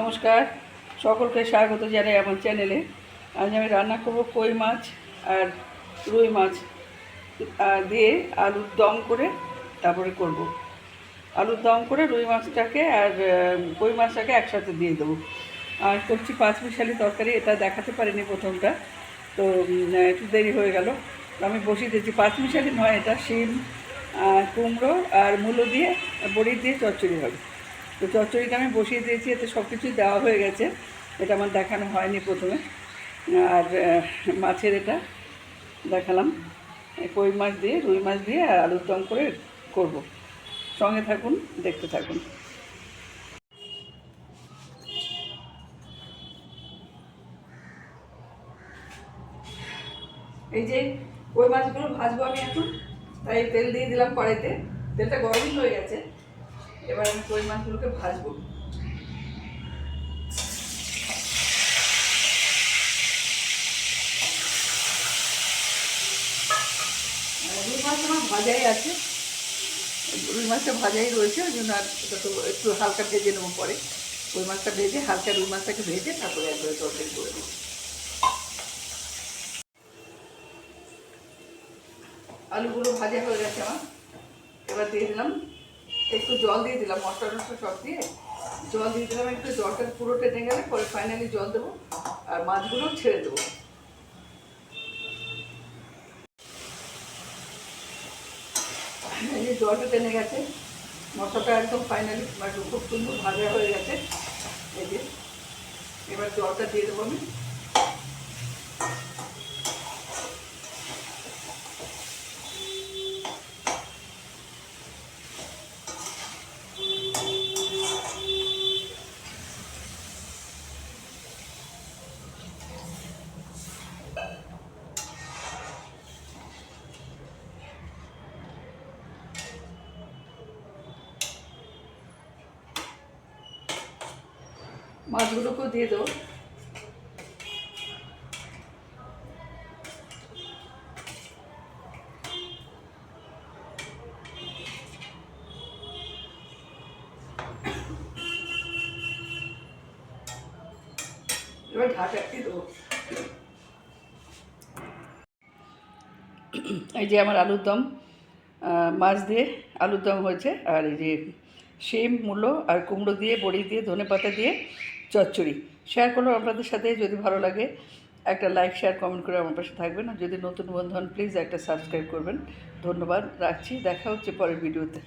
নমস্কার, সকলকে স্বাগত জানাই আমার চ্যানেলে। আজ আমি রান্না করব কই মাছ আর রুই মাছ দিয়ে আলুর দম করে তারপরে করব। আলুর দম করে রুই মাছটাকে আর কই মাছটাকে একসাথে দিয়ে দেবো। আর করছি পাঁচ মিশালি তরকারি, এটা দেখাতে পারিনি প্রথমটা। তো একটু দেরি হয়ে গেল। আমি বসিয়ে দিয়েছি পাঁচ মিশালি নয়, এটা শিম কুমড়ো আর মূলো দিয়ে, বড়ি দিয়ে চচ্চড়ি হবে। তো চচ্চড়িটা আমি বসিয়ে দিয়েছি, এতে সব কিছুই দেওয়া হয়ে গেছে। এটা আমার দেখানো হয়নি প্রথমে। আর মাছের এটা দেখালাম। কই মাছ দিয়ে, রুই মাছ দিয়ে আর আলুর দম করে করব। সঙ্গে থাকুন, দেখতে থাকুন। এই যে কই মাছগুলো ভাজবো আমি এখন, তাই তেল দিয়ে দিলাম কড়াইতে। তেলটা গরমই হয়ে গেছে। এবার আমি কই মাছগুলোকে ভাজবো। রুই মাছ আমার ভাজাই আছে। রুই মাছটা ভাজাই রয়েছে, ওই জন্য আর তো একটু হালকা ভেজে নেব পরে। ওই মাছটা ভেজে, হালকা রুই মাছটাকে ভেজে তারপরে একবারে তরকারি করে দেবো আলুগুলো ভাজা হয়ে গেছে আমার। এবার দিয়ে দিলাম একটু জল দিয়ে দিলাম, মশলা টশলা সব দিয়ে। জল দিয়ে দিলাম, একটু জলটা পুরো টেনে গেলে পরে ফাইনালি জল দেবো, আর মাছগুলো ছেড়ে দেবো। এই জলটা টেনে গেছে, মশলাটা একদম ফাইনালি খুব সুন্দর ভাজা হয়ে গেছে। এই যে, এবার জলটা দিয়ে দেবো আমি। মাছগুলোকেও দিয়ে দেবো। দিয়ে এই যে আমার আলুর দম মাছ দিয়ে আলুর দম হয়েছে। আর এই যে শিম মূলো আর কুমড়ো দিয়ে, বড়ি দিয়ে ধনে পাতা দিয়ে চচ্চড়ি। শেয়ার করল আপনাদের সাথে, যদি ভালো লাগে, একটা লাইক শেয়ার কমেন্ট করে আমার পাশে থাকবেন। আর যদি নতুন বন্ধু হন প্লিজ একটা সাবস্ক্রাইব করবেন। ধন্যবাদ, রাখছি। দেখা হচ্ছে পরের ভিডিওতে